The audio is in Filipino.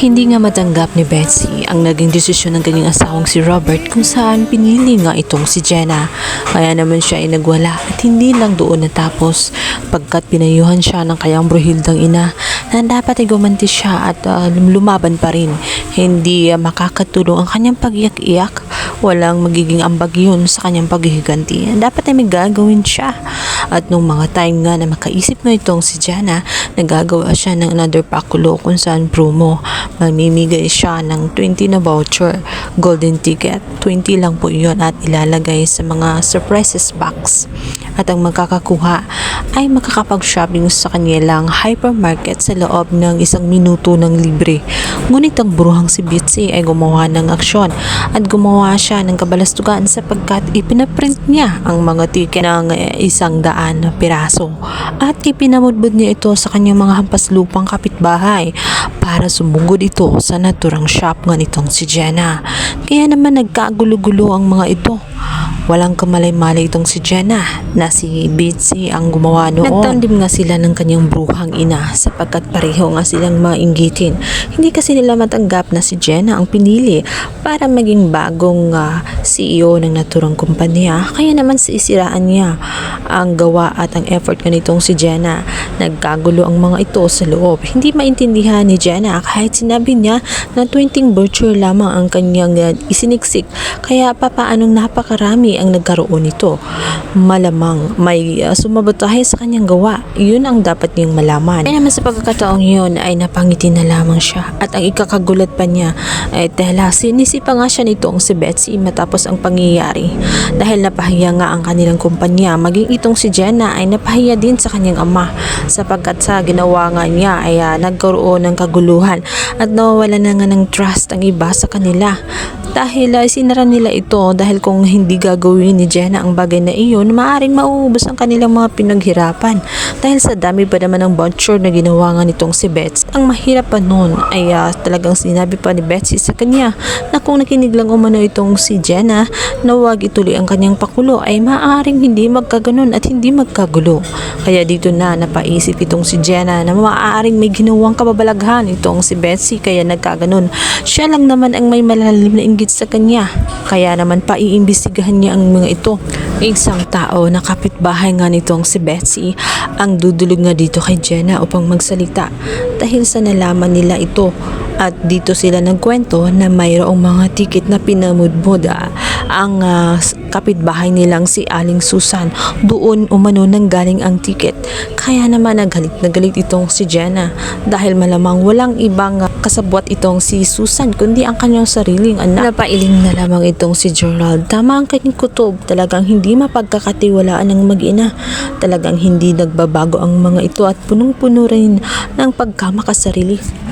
Hindi nga matanggap ni Betsy ang naging desisyon ng kanyang asawang si Robert kung saan pinili nga itong si Jenna. Kaya naman siya ay nagwala at hindi lang doon natapos pagkat pinayuhan siya ng kayang bruhildang ina na dapat ay gumanti siya at ah, lumaban pa rin. Hindi ah, makakatulong ang kanyang pag-iyak-iyak. Walang magiging ambag yun sa kanyang paghihiganti. Dapat ay may gagawin siya. At nung mga time nga na makaisip na itong si Jana, nagagawa siya ng another pakulo kung saan promo. Mamimigay siya ng 20 na voucher, golden ticket. 20 lang po yun at ilalagay sa mga surprises box. At ang magkakakuha ay makakapag-shopping sa kanilang hypermarket sa loob ng isang minuto ng libre. Ngunit ang bruhang si Bitsy ay gumawa ng aksyon at gumawa siya ng kabalastugan sapagkat ipinaprint niya ang mga ticket ng isang daan na piraso at ipinamudbud niya ito sa kanyang mga hampas lupang kapitbahay para sumugod ito sa naturang shop nga nitong si Jenna. Kaya naman nagkagulo-gulo ang mga ito. Walang kamalay-malay itong si Jenna na si Bitsy ang gumawa noon. Nagtandim nga sila ng kanyang bruhang ina sapagkat pareho nga silang mainggitin. Hindi kasi nila matanggap na si Jenna ang pinili para maging bagong ah, CEO ng naturang kumpanya. Kaya naman sisiraan niya ang gawa at ang effort ganitong si Jenna. Nagkagulo ang mga ito sa loob. Hindi maintindihan ni Jenna kahit sinabi niya na 20 virtue lamang ang kanyang ah, isiniksik. Kaya papaanong napakarami ang nagkaroon nito. Malamang may uh, sa kanyang gawa. Yun ang dapat niyang malaman. Kaya naman sa pagkakataong yun ay napangiti na lamang siya. At ang ikakagulat pa niya ay dahil sinisipa nga siya nitong si Betsy matapos ang pangyayari. Dahil napahiya nga ang kanilang kumpanya, maging itong si Jenna ay napahiya din sa kanyang ama sapagkat sa ginawa nga niya ay ah, nagkaroon ng kaguluhan at nawawala na nga ng trust ang iba sa kanila. Dahil uh, sinara nila ito dahil kung hindi gagawin ni Jenna ang bagay na iyon, maaaring mauubos ang kanilang mga pinaghirapan. Dahil sa dami pa naman ng voucher na ginawa nga nitong si Bets. Ang mahirap pa noon ay ah, talagang sinabi pa ni Betsy sa kanya na kung nakinig lang umano itong si Jenna na huwag ituloy ang kanyang pakulo ay maaaring hindi magkaganon at hindi magkagulo. Kaya dito na napaisip itong si Jenna na maaaring may ginawang kababalaghan itong si Betsy kaya nagkaganon. Siya lang naman ang may malalim na inggit sa kanya. Kaya naman paiimbestigahan niya ang mga ito. Isang tao na kapitbahay nga nitong si Betsy ang dudulog nga dito kay Jenna upang magsalita dahil sa nalaman nila ito at dito sila nagkwento na mayroong mga ticket na pinamudmud ah, ang ah, kapitbahay nilang si Aling Susan. Doon umano nang galing ang ticket. Kaya naman nagalit na galit itong si Jenna dahil malamang walang ibang ah, kasabwat itong si Susan kundi ang kanyang sariling anak. Napailing na lamang itong si Gerald. Tama ang kanyang kutob. Talagang hindi mapagkakatiwalaan ng mag-ina. Talagang hindi nagbabago ang mga ito at punong-puno rin ng pagkamakasarili